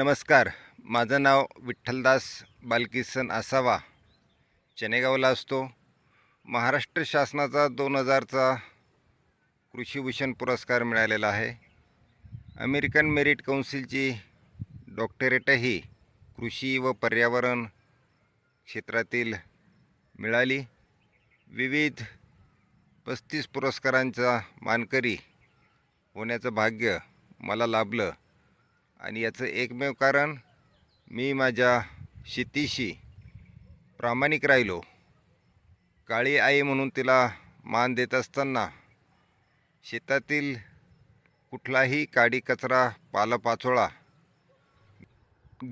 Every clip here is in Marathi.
नमस्कार. माझं नाव विठ्ठलदास बालकिसन असावा. चनेगावला असतो. महाराष्ट्र शासनाचा दोन हजारचा कृषीभूषण पुरस्कार मिळालेला आहे. अमेरिकन मेरिट कौन्सिलची डॉक्टरेटही कृषी व पर्यावरण क्षेत्रातील मिळाली. विविध पस्तीस पुरस्कारांचा मानकरी होण्याचं भाग्य मला लाभलं. आणि याचं एकमेव कारण मी माझ्या शेतीशी प्रामाणिक राहिलो. काळी आई म्हणून तिला मान देत असताना शेतातील कुठलाही काडी कचरा पालापाचोळा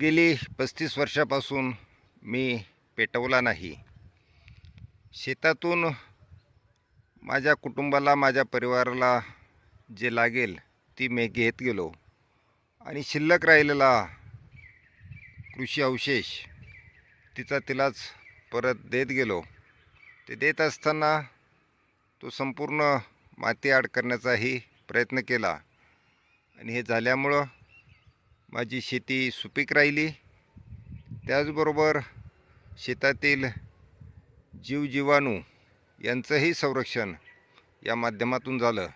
गेली पस्तीस वर्षापासून मी पेटवला नाही. शेतातून माझ्या कुटुंबाला माझ्या परिवाराला जे लागेल ती मी घेत गेलो. आणि शिल्लक राहिलेला कृषी अवशेष तिचा तिलाच परत देत गेलो. ते देत असताना तो संपूर्ण माती आड करण्याचाही प्रयत्न केला. आणि हे झाल्यामुळं माझी शेती सुपीक राहिली. त्याचबरोबर शेतातील जीवजीवाणू यांचंही संरक्षण या माध्यमातून झालं.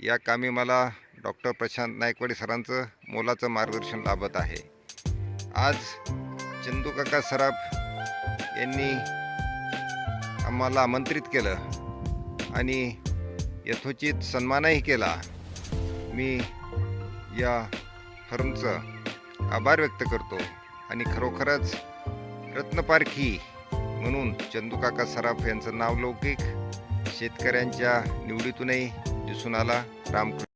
या कामी मला डॉक्टर प्रशांत नायकवाडी सरांचं मोलाचं मार्गदर्शन लाभत आहे. आज चंदूकाका सराफ यांनी आम्हाला आमंत्रित केलं आणि यथोचित सन्मानही केला. मी या फर्मचं आभार व्यक्त करतो आणि खरोखरच रत्नपारखी म्हणून चंदूकाका सराफ यांचं नाव लौकिक शेतकऱ्यांच्या निवडीतूनही दिसून आला. रामकृष्ण